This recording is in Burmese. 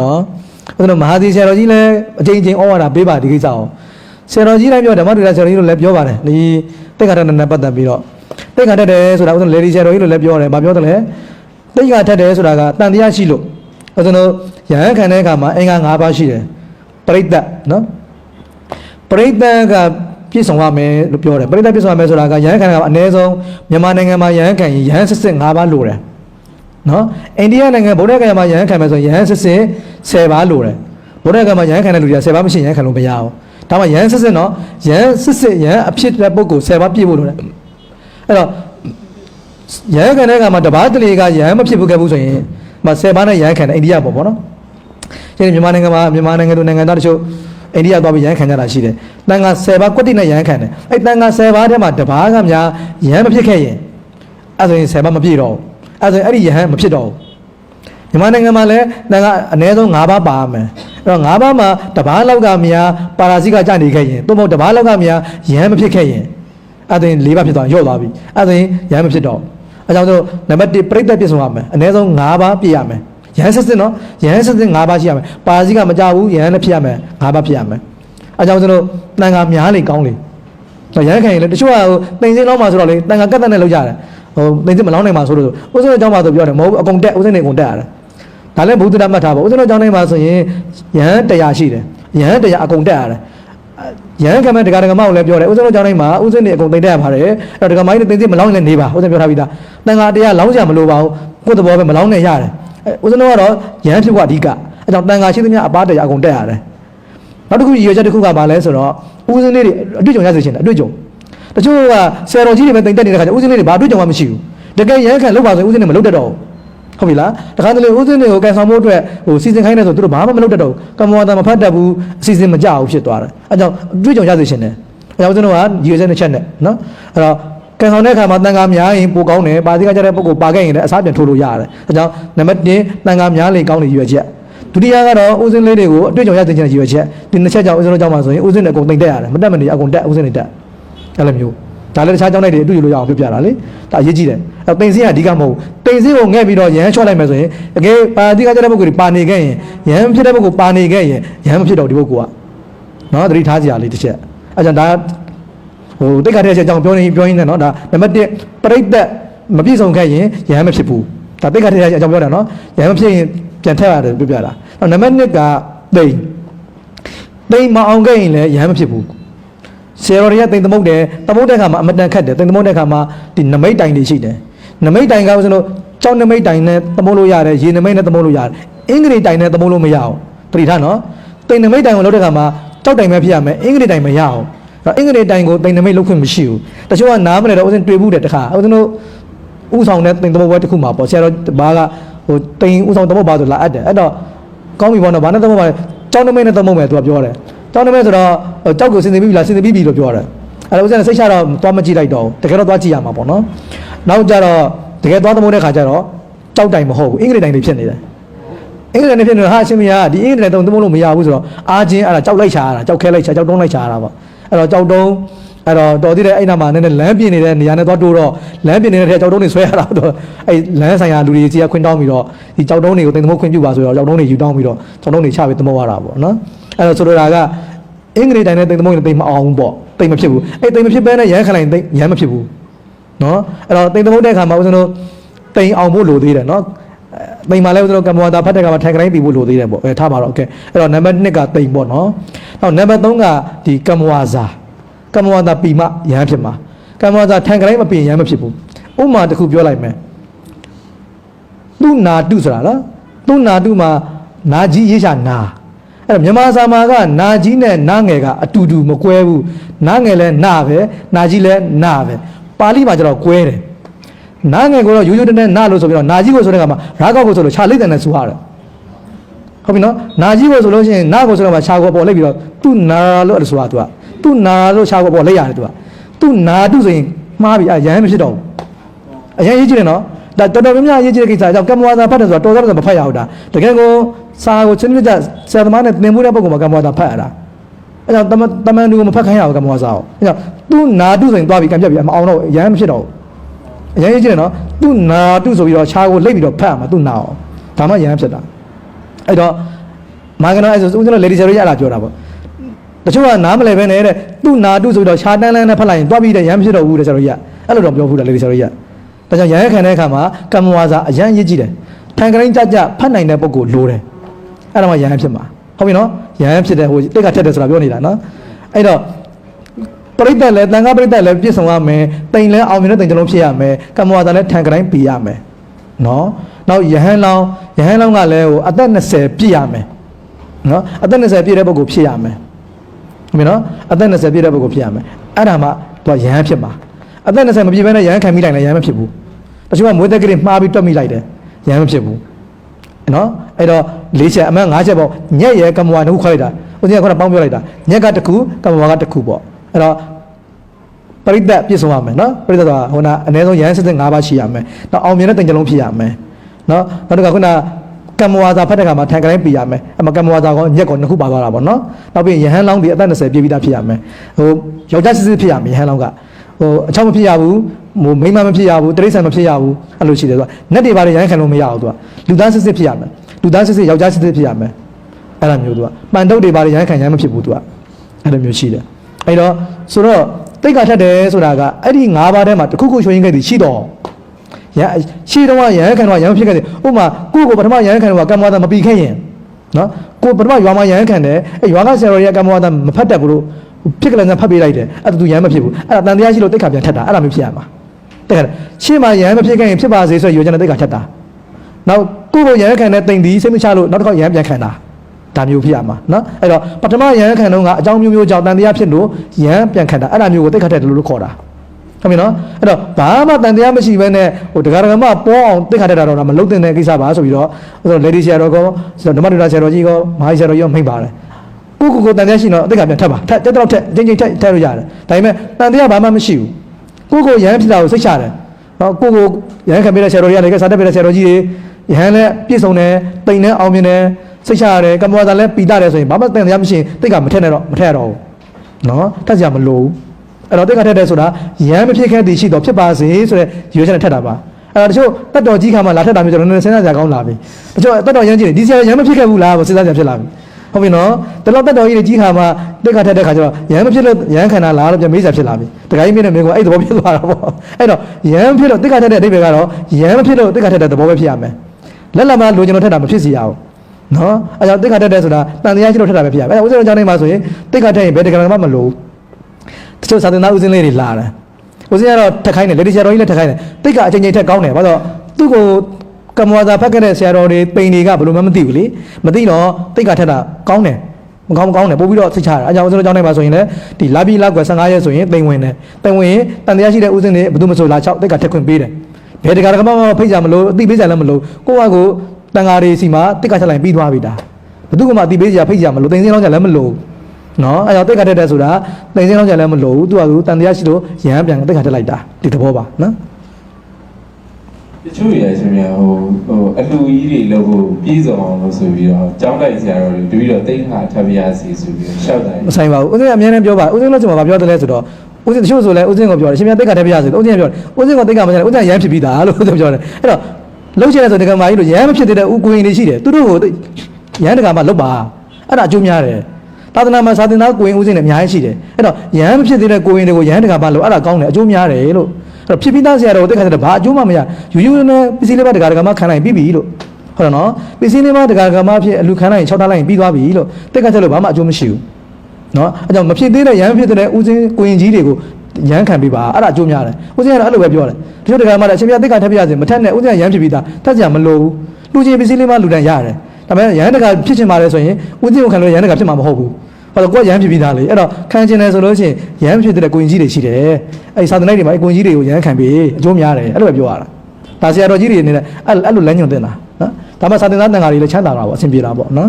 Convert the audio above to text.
နော်ဦးဇင်းတို့မဟာသီဆရာတော်ကြီးလည်းအချိန်ချင်းဩဝါဒပေးပါဒီကိစ္စအောင်ဆရာတော်ကြီးလည်းပြောဓမ္မတူတာဆရာတော်ကြီးတို့လည်းပြောပါတယ်ဒီတိတ်ခါတနဲ့ပတ်သက်ပြီးတော့တိတ်ခါတက်တယ်ဆိုတာဦးဇင်းလေဒီဆရာတော်ကြီးတို့လည်းပြောတယ်ဘာပြောတယ်လဲတိတ်ခါတက်တယ်ဆိုတာကတန်တရားရှိလို့ဦးဇင်းတို့ရဟန်းခံတဲ့အခါမှာအင်္ဂါ၅ပါးရှိတယ်ပရိသတ်နော်ပရိသတ်ကပြည့်စုံရမယ်လို့ပြောတယ်ပရိသတ်ပြည့်စုံရမယ်ဆိုတာကရဟန်းခံကအနည်းဆုံးမြန်မာနိုင်ငံမှာရဟန်းခံရင်ရဟန်းစစ်စစ်၅ပါးလိုတယ် နော်အိန္ဒိယနိုင်ငံဗုဒ္ဓဂယာမှာရဟန်းခံမယ်ဆိုရင်ရဟန်းစစ်စစ်10ပါးလိုတယ်ဗုဒ္ဓဂယာမှာရဟန်းခံတဲ့လူတွေက10ပါးမရှိရင်ရဟန်းခံလို့မရဘူးဒါမှရဟန်းစစ်စစ်နော်ရဟန်းစစ်စစ်ရဟန်းအဖြစ်တဲ့ပုဂ္ဂိုလ်10ပါးပြည့်ဖို့လိုတယ်အဲ့တော့ရဟန်းခံတဲ့အခါမှာတပါးတလေကရဟန်းမဖြစ်ဘူးခဲ့ဘူးဆိုရင်မ10ပါးနဲ့ရဟန်းခံတယ်အိန္ဒိယပေါ့ဗောနော်ဒီမြန်မာနိုင်ငံမှာမြန်မာနိုင်ငံတို့နိုင်ငံသားတချို့အိန္ဒိယသွားပြီးရဟန်းခံကြတာရှိတယ်တန်ခါ10ပါးကွက်တိနဲ့ရဟန်းခံတယ်အဲ့တန်ခါ10ပါးထဲမှာတပါးကများရဟန်းမဖြစ်ခဲ့ရင်အဲ့ဆိုရင်10ပါးမပြည့်တော့ဘူး အဲ့ဆိုရင်အဲ့ဒီရဟန်းမဖြစ်တော့ဘူးမြန်မာနိုင်ငံမှာလည်းတန်ကအနည်းဆုံး၅ပါးပါရမယ်အဲ့တော့၅ပါးမှာတစ်ပါးလောက်ကများပါရာဇိကကြနေခဲ့ရင်သို့မဟုတ်တစ်ပါးလောက်ကများရဟန်းမဖြစ်ခဲ့ရင်အဲ့ဒါရင်၄ပါးဖြစ်သွားရင်ရော့သွားပြီအဲ့ဒါရင်ရဟန်းမဖြစ်တော့ဘူးအဲကြောင့်တို့နံပါတ်1ပြိဿပြည့်စုံရမယ်အနည်းဆုံး၅ပါးပြည့်ရမယ်ရဟန်းစစ်စစ်နော်ရဟန်းစစ်စစ်၅ပါးရှိရမယ်ပါရာဇိကမကြဘူးရဟန်းလည်းဖြစ်ရမယ်၅ပါးဖြစ်ရမယ်အဲကြောင့်တို့တန်ခါများလေကောင်းလေတော့ရဟန်းခံရင်လေတချို့ကဟိုတင်စင်းလောက်မှဆိုတော့လေတန်ခါကတ်တက်နဲ့လောက်ကြတယ် ဟိုတင်စင်းမလောင်းနိုင်မှဆိုလို့ဥစဉ်အကြောင်းမှဆိုပြောတယ်မဟုတ်ဘူးအကုန်တက်ဥစဉ်နေအကုန်တက်ရတယ်ဒါလည်းဘုဒ္ဓတတ်မှတ်ထားပါဦးဇင်းတို့ကျောင်းတိုင်းမှာဆိုရင်ယဟန်တရားရှိတယ်ယဟန်တရားအကုန်တက်ရတယ်ယဟန်ကမ္ဘာတရားဓမ္မကိုလည်းပြောတယ်ဦးဇင်းတို့ကျောင်းတိုင်းမှာဦးဇင်းတွေအကုန်သိတက်ရပါတယ်အဲ့တော့ဓမ္မကြီးတွေသိသိမလောင်းရင်လည်းနေပါဦးဇင်းပြောထားပြီးသားတန်ခါတရားလောင်းကြမလို့ပါဘူးကိုယ့်သဘောပဲမလောင်းနဲ့ရတယ်အဲဦးဇင်းတို့ကတော့ယဟန်ဖြစ်ဖို့အဓိကအဲကြောင့်တန်ခါရှိသမျှအပါတရားအကုန်တက်ရတယ်နောက်တစ်ခုရည်ရွယ်ချက်တစ်ခုကဘာလဲဆိုတော့ဦးဇင်းလေးတွေအတွေ့အကြုံရစေချင်တယ်အတွေ့အကြုံ တချို့ကဆယ်တော်ကြီးတွေပဲတင်တက်နေတဲ့ခါကျဦးဇင်းလေးတွေဘာအတွေ့အကြုံမှမရှိဘူးတကယ်ယဟန်ခံလောက်ပါဆိုရင်ဦးဇင်းတွေမလုပ်တတ်တော့ဘူးဟုတ်ပြီလားတခါတလေဥစဉ်တွေကိုကန်ဆောင်ဖို့အတွက်ဟိုစီစဉ်ခိုင်းနေဆိုသူတို့ဘာမှမလုပ်တတ်တော့ဘူးကမ္ဘာသာမဖတ်တတ်ဘူးအစီအစဉ်မကြဘူးဖြစ်သွားတယ်အဲကြောင့်တွေးကြုံရစေရှင်တယ်အဲကြောင့်ဦးဇင်းတို့ကရည်ရွယ်ချက်တစ်ချက်နဲ့နော်အဲ့တော့ကန်ဆောင်တဲ့အခါမှာတန်ခါများရင်ပိုကောင်းတယ်ပါတိကကြတဲ့ပုံကိုပါခဲ့ရင်လည်းအစားပြန်ထိုးလို့ရတယ်အဲကြောင့်နံပါတ်1တန်ခါများလေကောင်းလေရည်ရွယ်ချက်ဒုတိယကတော့ဥစဉ်လေးတွေကိုအတွေ့အကြုံရစေချင်တဲ့ရည်ရွယ်ချက်ဒီနှစ်ချက်ကြောင့်ဥစဉ်တို့ကြောင့်မှာဆိုရင်ဥစဉ်တွေအကုန်တိတ်တက်ရတယ်မတက်မနေအကုန်တက်ဥစဉ်တွေတက် အဲ့လိုမျိုးဒါလည်းတခြားကြောင်းလိုက်တွေအတူယူလို့ရအောင်ပြောပြတာလေဒါအရေးကြီးတယ်အဲတင်စင်းကအဓိကမဟုတ်ဘူးတင်စင်းကိုငဲ့ပြီးတော့ရဟန်းချော့လိုက်မယ်ဆိုရင်တကယ်ပါတိကကြတဲ့ပုဂ္ဂိုလ်တွေပါနေခဲ့ရင်ရဟန်းဖြစ်တဲ့ပုဂ္ဂိုလ်ပါနေခဲ့ရင်ရဟန်းမဖြစ်တော့ဒီပုဂ္ဂိုလ်ကနော်သတိထားစရာလေးတစ်ချက်အဲကြောင့်ဒါဟိုတိတ်ခါတဲ့အချက်အကြောင်းပြောနေပြောရင်းနဲ့နော်ဒါနံပါတ်1ပြိတ္တမပြည့်စုံခဲ့ရင်ရဟန်းမဖြစ်ဘူးဒါတိတ်ခါတဲ့အကြောင်းပြောတာနော်ရဟန်းမဖြစ်ရင်ပြန်ထက်ရတယ်ပြောပြတာနံပါတ်2ကသိမ့်သိမ့်မအောင်ခဲ့ရင်လည်းရဟန်းမဖြစ်ဘူး ဆရာတော်တွေကတိမ်သမုတ်တယ်သမုတ်တဲ့ခါမှာအမတန်ခတ်တယ်တိမ်သမုတ်တဲ့ခါမှာဒီနမိတ်တိုင်တွေရှိတယ်နမိတ်တိုင်ကဆိုလို့ကြောက်နမိတ်တိုင်နဲ့သမုတ်လို့ရတယ်ရေနမိတ်နဲ့သမုတ်လို့ရတယ်အင်္ဂလိပ်တိုင်နဲ့သမုတ်လို့မရအောင်ပရိထားနော်တိမ်နမိတ်တိုင်ကိုလုပ်တဲ့ခါမှာကြောက်တိုင်ပဲဖြစ်ရမယ်အင်္ဂလိပ်တိုင်မရအောင်အဲ့အင်္ဂလိပ်တိုင်ကိုတိမ်နမိတ်လုပ်ခွင့်မရှိဘူးတချို့ကနားမလဲတော့ဥစဉ်တွေ့ဘူးတယ်တခါဥစဉ်တို့ဥဆောင်တဲ့တိမ်သမုတ်ဘွဲတစ်ခုမှာပေါ့ဆရာတော်ဘာကဟိုတိမ်ဥဆောင်သမုတ်ဘာဆိုလာအပ်တယ်အဲ့တော့ကောင်းပြီပေါ့နော်ဘာနဲ့သမုတ်ပါလဲကြောက်နမိတ်နဲ့သမုတ်မယ်သူကပြောတယ် တောင်းတမဲဆိုတော့ကြောက်ကိုစင်စင်ပြီးပြီလားစင်စင်ပြီးပြီလို့ပြောတယ်အဲ့ဒါဥစ္စာစိတ်ချတော့သွားမကြည့်လိုက်တော့ဘူးတကယ်တော့သွားကြည့်ရမှာပေါ့နော်နောက်ကြတော့တကယ်သွားသမုန်းတဲ့ခါကျတော့ကြောက်တိုင်မဟုတ်ဘူးအင်္ဂလိပ်တိုင်တွေဖြစ်နေတယ်အင်္ဂလိပ်တိုင်တွေဖြစ်နေတော့ဟာအရှင်မယားဒီအင်္ဂလိပ်တိုင်တုံးသမုန်းလို့မရဘူးဆိုတော့အာချင်းအဲ့ဒါကြောက်လိုက်ချာရတာကြောက်ခဲလိုက်ချာကြောက်တုံးလိုက်ချာရတာပေါ့အဲ့တော့ကြောက်တုံးအဲ့တော့တော်သေးတယ်အဲ့နာမှာနည်းနည်းလမ်းပြင်နေတဲ့နေရာနဲ့သွားတိုးတော့လမ်းပြင်နေတဲ့ထက်ကြောက်တုံးတွေဆွဲရတာတော့အဲ့လမ်းဆိုင်ရာလူတွေကြီးကခွင့်တောင်းပြီးတော့ဒီကြောက်တုံးတွေကိုတင်သမုန်းခွင့်ပြုပါဆိုတော့ကြောက်တုံးတွေယူတောင်းပြီးတော့ကြောက်တုံးတွေချပြီးသမုန်းရတာပေါ့နော် အဲ့တော့ဆိုလိုတာက အင်္ဂလိပ်တိုင်းနဲ့တိမ်သမုံနဲ့တိမ်မအောင်ဘူးပေါ့တိမ်မဖြစ်ဘူးအဲ့တိမ်မဖြစ်ဘဲနဲ့ရမ်းခလိုက်တိမ်ရမ်းမဖြစ်ဘူးနော်အဲ့တော့တိမ်သမုံတဲ့အခါမှာဦးဇင်းတို့တိမ်အောင်ဖို့လိုသေးတယ်နော်တိမ်မှာလည်းဦးဇင်းတို့ကမ္ဘောတာဖတ်တဲ့အခါမှာထိုင်ကတိုင်းတည်ဖို့လိုသေးတယ်ပေါ့အဲထားပါတော့โอเคအဲ့တော့နံပါတ်1ကတိမ်ပေါ့နော်နောက်နံပါတ်3ကဒီကမ္ဘောဇာကမ္ဘောတာပီမရမ်းဖြစ်မှာကမ္ဘောဇာထိုင်ကတိုင်းမပင်ရမ်းမဖြစ်ဘူးဥပမာတစ်ခုပြောလိုက်မယ်သူနာတုဆိုတာလားသူနာတုမှာနာကြီးရေးချာနာ အဲ့တော့မြန်မာစာမှာကနာကြီးနဲ့နာငယ်ကအတူတူမကွဲဘူးနာငယ်လဲနာပဲနာကြီးလဲနာပဲပါဠိမှာကျတော့ကွဲတယ်နာငယ်ကိုတော့ရိုးရိုးတည်းနာလို့ဆိုပြီးတော့နာကြီးကိုဆိုတဲ့ကမှာရာကောက်ကိုဆိုလို့ခြာလိတ်တယ်နဲ့ဆိုရတယ်ဟုတ်ပြီနော်နာကြီးကိုဆိုလို့ရှိရင်နာကိုဆိုတော့မှခြာကိုပေါ်လိုက်ပြီးတော့သူ့နာလို့အဲ့လိုဆိုတာ तू ကသူ့နာလို့ခြာကိုပေါ်လိုက်ရတယ် तू ကသူ့နာတုဆိုရင်မှားပြီအဲ့ရဟန်းမဖြစ်တော့ဘူးအရင်ရေးကြည့်တယ်နော်ဒါတော်တော်များများရေးကြည့်တဲ့ကိစ္စအကြောင်းကမ္ဘာသာဖတ်တယ်ဆိုတော့တော်တော်တော်မဖတ်ရဘူးဒါတကယ်ကို စာကိုချင်းမြတ်ဆရာသမားနဲ့သင်မှုတဲ့ပုံကကမ္ဘာသာဖတ်ရတာအဲကြောင့်တမတမန်တူကိုမဖတ်ခိုင်းရဘူးကမ္ဘောဇာကိုအဲကြောင့်သူနာတုဆိုရင်သွားပြီးကံပြတ်ပြီးမအောင်တော့ရမ်းမဖြစ်တော့ဘူးအရင်ကြီးတယ်နော်သူနာတုဆိုပြီးတော့ခြားကိုလိတ်ပြီးတော့ဖတ်ရမှာသူနာအောင်ဒါမှရမ်းဖြစ်တာအဲ့တော့မာကနော်အဲ့ဆိုဦးဇင်းတို့ lady ဆရာတော်ကြီးအဲ့လာပြောတာပေါ့တချို့ကနားမလဲပဲနဲ့တဲ့သူ့နာတုဆိုပြီးတော့ရှာတန်းလန်းနဲ့ဖတ်လိုက်ရင်တွားပြီးတဲ့ရမ်းဖြစ်တော့ဘူးတဲ့ဆရာတော်ကြီးကအဲ့လိုတော့ပြောဘူးတယ် lady ဆရာတော်ကြီးကဒါကြောင့်ရမ်းခံတဲ့အခါမှာကမ္မဝါစာအရန်ရည်ကြည့်တယ်ထိုင်ကရင်ကြကြဖတ်နိုင်တဲ့ပုံကိုလိုတယ် အဲ့ဒါမှရမ်းဖြစ်မှာဟုတ်ပြီနော်ရမ်းဖြစ်တဲ့ဟိုတိတ်ကထက်တယ်ဆိုတာပြောနေတာနော်အဲ့တော့ပရိသတ်လည်းတန်ခါပရိသတ်လည်းပြည့်စုံရမယ်တိမ်လည်းအောင်မြင်တဲ့တိမ်တစ်လုံးဖြစ်ရမယ်ကမ္မဝါဒလည်းထန်ကတိုင်းပြရမယ်နော်နောက်ယဟန်လောင်းယဟန်လောင်းကလည်းဟိုအသက်20ပြည့်ရမယ်နော်အသက်20ပြည့်တဲ့ပုဂ္ဂိုလ်ဖြစ်ရမယ်ဟုတ်ပြီနော်အသက်20ပြည့်တဲ့ပုဂ္ဂိုလ်ဖြစ်ရမယ်အဲ့ဒါမှသူကယဟန်ဖြစ်မှာအသက်20မပြည့်ဘဲနဲ့ယဟန်ခံမိလိုက်လည်းယဟန်မဖြစ်ဘူးတချို့ကမွေးသက်ကလေးမှားပြီးတွက်မိလိုက်တယ်ယဟန်မဖြစ်ဘူးနော် အဲ့တော့၄ချက်အမှန်၅ချက်ပေါ့ညက်ရဲ့ကမ္မဝါတစ်ခုခေါ်လိုက်တာဦးဇင်းကခေါင်းပေါင်းပြောလိုက်တာညက်ကတစ်ခုကမ္မဝါကတစ်ခုပေါ့အဲ့တော့ပရိသတ်ပြည့်စုံရမယ်နော်ပရိသတ်ဆိုတာဟိုနာအနည်းဆုံးရဟန်းစစ်စစ်၅ပါးရှိရမယ်နောက်အောင်မြင်တဲ့တင်ကြလုံးဖြစ်ရမယ်နော်နောက်တစ်ခါခုနကမ္မဝါစာဖတ်တဲ့ခါမှာထိုင်ကတိုင်းပြရမယ်အမကမ္မဝါစာကောညက်ကောနှစ်ခုပါသွားတာပေါ့နော်နောက်ပြီးရင်ယဟန်လောင်းဒီအသက်20ပြည့်ပြီးသားဖြစ်ရမယ်ဟိုယောက်ျားစစ်စစ်ဖြစ်ရမယ်ယဟန်လောင်းကဟိုအချောင်းမဖြစ်ရဘူးဟိုမိန်းမမဖြစ်ရဘူးတရိษံမဖြစ်ရဘူးအဲ့လိုရှိတယ်သူကနက်တွေပါလေရဟန်းခံလို့မရဘူးသူကလူသားစစ်စစ်ဖြစ်ရမယ် လူသားစစ်စစ်ယောက်ျားစစ်စစ်ဖြစ်ရမယ်အဲ့လိုမျိုးသူကပန်တုတ်တွေပါလေရဟန်းခံရမ်းမဖြစ်ဘူးသူကအဲ့လိုမျိုးရှိတယ်အဲ့တော့ဆိုတော့တိတ်ကထက်တယ်ဆိုတာကအဲ့ဒီ၅ပါးထဲမှာတစ်ခုခုချွေရင်ခဲ့သည်ရှိတော့ရရှိတော့ရဟန်းခံတော့ရဟန်းဖြစ်ခဲ့တယ်ဥပမာကိုယ့်ကိုပထမရဟန်းခံတော့ကမ္မဝါဒမပြီးခဲ့ရင်နော်ကိုယ်ပထမရွာမှာရဟန်းခံတယ်အဲ့ရွာကဆရာတော်ရဲ့ကမ္မဝါဒမဖတ်တတ်ဘူးလို့ဖြစ်ကလေးနဲ့ဖတ်ပေးလိုက်တယ်အဲ့ဒါသူရဟန်းမဖြစ်ဘူးအဲ့ဒါတန်တရားရှိလို့တိတ်ခါပြန်ထက်တာအဲ့ဒါမျိုးဖြစ်ရမှာတိတ်ခါရှေ့မှာရဟန်းမဖြစ်ခဲ့ရင်ဖြစ်ပါစေဆိုရရွေးချယ်တဲ့တိတ်ခါထက်တာနောက် ကိုယ့်ကိုရဟန်းခံတဲ့တိမ်ဒီစိတ်မချလို့နောက်တစ်ခါရဟန်းပြန်ခံတာဒါမျိုးဖြစ်ရမှာနော်အဲ့တော့ပထမရဟန်းခံတော့ကအကြောင်းမျိုးမျိုးကြောင့်တန်တရားဖြစ်လို့ရဟန်းပြန်ခံတာအဲ့ဒါမျိုးကိုတိတ်ခါထက်တယ်လို့ခေါ်တာဟုတ်ပြီနော်အဲ့တော့ဘာမှတန်တရားမရှိဘဲနဲ့ဟိုဒကာဒကာမပေါ်အောင်တိတ်ခါထက်တာတော့မလုပ်တဲ့ကိစ္စပါဆိုပြီးတော့ဆိုတော့ lady ဆရာတော်ကောဓမ္မဒုရဆရာတော်ကြီးကောမဟာဆရာတော်ကြီးကောမိတ်ပါတယ်ကိုကိုကိုတန်တရားရှိတော့အသက်ကပြန်ထပ်ပါထက်တက်တော့ထက်ချင်းချင်းထက်ထက်လို့ရတယ်ဒါပေမဲ့တန်တရားဘာမှမရှိဘူးကိုကိုရဟန်းဖြစ်တာကိုစိတ်ချတယ်နော်ကိုကိုရဟန်းခံပေးတဲ့ဆရာတော်ကြီးကလည်းစာတက်ပေးတဲ့ဆရာတော်ကြီးတွေ ရဟန်းလည်းပြည့်စုံတယ်တိမ်နဲ့အောင်မြင်တယ်စိတ်ချရတယ်ကမ္ဘာသာလည်းပီတာတယ်ဆိုရင်ဘာမှတန်တရားမရှိရင်တိတ်ကမထက်နဲ့တော့မထက်ရတော့ဘူးနော်ထက်ကြမလို့အဲ့တော့တိတ်ကထက်တယ်ဆိုတာရဟန်းမဖြစ်ခဲ့တည်ရှိတော့ဖြစ်ပါစေဆိုတဲ့ရွေးချက်နဲ့ထက်တာပါအဲ့တော့တချို့တတ်တော်ကြီးခါမှလာထက်တာမျိုးကျွန်တော်လည်းစဉ်းစားကြကောင်းလာပြီတချို့တတ်တော်ရမ်းကြည့်တယ်ဒီဆရာရဟန်းမဖြစ်ခဲ့ဘူးလားစဉ်းစားကြဖြစ်လာပြီဟုတ်ပြီနော်တလောက်တက်တော်ကြီးတွေကြီးခါမှာတက်ခါထက်တဲ့ခါကျတော့ရဟန်းမဖြစ်လို့ရဟန်းခန္ဓာလားလို့ပြန်မေးစားဖြစ်လာပြီတခါကြီးမြင်တဲ့မင်းကအဲ့သဘောဖြစ်သွားတာပေါ့အဲ့တော့ရဟန်းဖြစ်လို့တက်ခါထက်တဲ့အဓိပ္ပာယ်ကတော့ရဟန်းမဖြစ်လို့တက်ခါထက်တဲ့သဘောပဲဖြစ်ရမယ် လက်လက်မလိုချင်လို့ထက်တာမဖြစ်စီရအောင်နော်အဲ့ကြောင့်တက်ခါထက်တဲ့ဆိုတာတန်တရားရှိလို့ထက်တာပဲဖြစ်ရမယ်အဲ့ဒါဥစ္စာကြောင့်နေမှာဆိုရင်တက်ခါထက်ရင်ဘယ်တက္ကရာမှမလိုတချို့သာသနာဥစဉ်လေးတွေလာတယ်ဥစဉ်ကတော့ထက်ခိုင်းတယ်လေဒီဆရာတော်ကြီးလည်းထက်ခိုင်းတယ်တိတ်ကအချိန်ချင်းထက်ကောင်းတယ်ဘာလို့သူ့ကိုကမ္မဝါစာဖတ်ခဲ့တဲ့ဆရာတော်တွေပိန်တွေကဘယ်လိုမှမသိဘူးလေမသိတော့တိတ်ကထက်တာကောင်းတယ်မကောင်းမကောင်းတယ်ပို့ပြီးတော့စိတ်ချတာအကြောင်းကျွန်တော်ကြောင်းနေပါဆိုရင်လည်းဒီလာပြီးလောက်ကွယ်15ရက်ဆိုရင်တိမ်ဝင်တယ်တိမ်ဝင်ရင်တန်တရားရှိတဲ့ဥစဉ်တွေဘယ်သူမှမဆိုလာ6တိတ်ကထက်ခွင့်ပေးတယ် ဘယ်တကာကမှမဖိတ်ကြမလို့အတိပေးကြလည်းမလို့ကိုယ့်ဟာကိုယ်တန်ဃာတွေစီမှာတိတ်ကထက်လိုက်ပြီးသွားပြီဒါဘယ်သူမှအတိပေးကြဖိတ်ကြမလို့တိမ်စင်းလောင်းကြလည်းမလို့နော်အဲကြောင့်တိတ်ကထက်တဲ့ဆိုတာတိမ်စင်းလောင်းကြလည်းမလို့သူ့ဟာကိုယ်တန်တရားရှိလို့ရဟန်းပြန်တိတ်ကထက်လိုက်တာဒီသဘောပါနော်တချို့ရရှင်များဟိုဟိုအလူကြီးတွေလို့ဟိုပြည်စုံအောင်လို့ဆိုပြီးတော့ကြောင်းလိုက်ဆရာတော်တွေတပီတော့တိတ်ခါထပ်ပြရစီဆိုပြီးတော့ရှောက်တယ်မဆိုင်ပါဘူးဦးစင်းကအများနဲ့ပြောပါဦးစင်းလို့ကျွန်တော်ဗာပြောတယ်လဲဆိုတော့ ဦးစင်းတချို့ဆိုလဲဦးစင်းကိုပြောတယ်ရှင်မြတ်တိတ်ခါတက်ပြရဆိုဦးစင်းကပြောတယ်ဦးစင်းကတိတ်ခါမဆိုင်ဦးစင်းကရမ်းဖြစ်ပြီးသားလို့ဦးစင်းပြောတယ်အဲ့တော့လှုပ်ချင်တဲ့ဆိုတကမာကြီးလို့ရမ်းမဖြစ်သေးတဲ့ဦးကိုရင်တွေရှိတယ်သူတို့ကိုရမ်းတကမှာလုတ်ပါအဲ့ဒါအကျိုးများတယ်သာသနာမှာသာသနာကိုရင်ဦးစင်းတွေအများကြီးရှိတယ်အဲ့တော့ရမ်းမဖြစ်သေးတဲ့ကိုရင်တွေကိုရမ်းတကမှာလို့အဲ့ဒါကောင်းတယ်အကျိုးများတယ်လို့အဲ့တော့ဖြစ်ပြီးသားဆရာတော်ကိုတိတ်ခါတက်ဘာအကျိုးမှမရယူယူနဲ့ပစ္စည်းလေးပါတကတကမှာခံနိုင်ပြီးပြီလို့ဟုတ်တယ်နော်ပစ္စည်းလေးပါတကတကမှာဖြစ်အလူခံနိုင်6ထားလိုက်ရင်ပြီးသွားပြီလို့တိတ်ခါတက်လို့ဘာမှအကျိုးမရှိဘူး နော်အဲကြောင့်မဖြစ်သေးတဲ့ရဟန်းဖြစ်တဲ့ဦးစင်းကိုရင်ကြီးတွေကိုရဟန်းခံပေးပါအဲ့ဒါအကျိုးများတယ်ဦးစင်းကတော့အဲ့လိုပဲပြောတယ်ဒီလိုတကယ်မှလည်းအရှင်မြတ်တိတ်ကထပ်ပြရစီမထက်နဲ့ဦးစင်းကရဟန်းဖြစ်ပြီးသားထက်ကြမလို့ဘူးလူချင်းပစ္စည်းလေးမှလူတန်ရတယ်ဒါပေမဲ့ရဟန်းတကဖြစ်ချင်ပါလေဆိုရင်ဦးစင်းကိုခံလို့ရဟန်းတကဖြစ်မှာမဟုတ်ဘူးဘာလို့ကိုယ်ရဟန်းဖြစ်ပြီးသားလေအဲ့တော့ခံချင်တယ်ဆိုလို့ရှိရင်ရဟန်းဖြစ်တဲ့ကိုရင်ကြီးတွေရှိတယ်အဲ့ဒီသာသနာ့တွေမှာအဲ့ကိုရင်ကြီးတွေကိုရဟန်းခံပေးအကျိုးများတယ်အဲ့လိုပဲပြောရတာဒါဆရာတော်ကြီးတွေအနေနဲ့အဲ့အဲ့လိုလမ်းညွှန်တင်တာနော်ဒါမှသာသနာ့တန်ဃာတွေလည်းချမ်းသာတာပေါ့အဆင်ပြေတာပေါ့နော်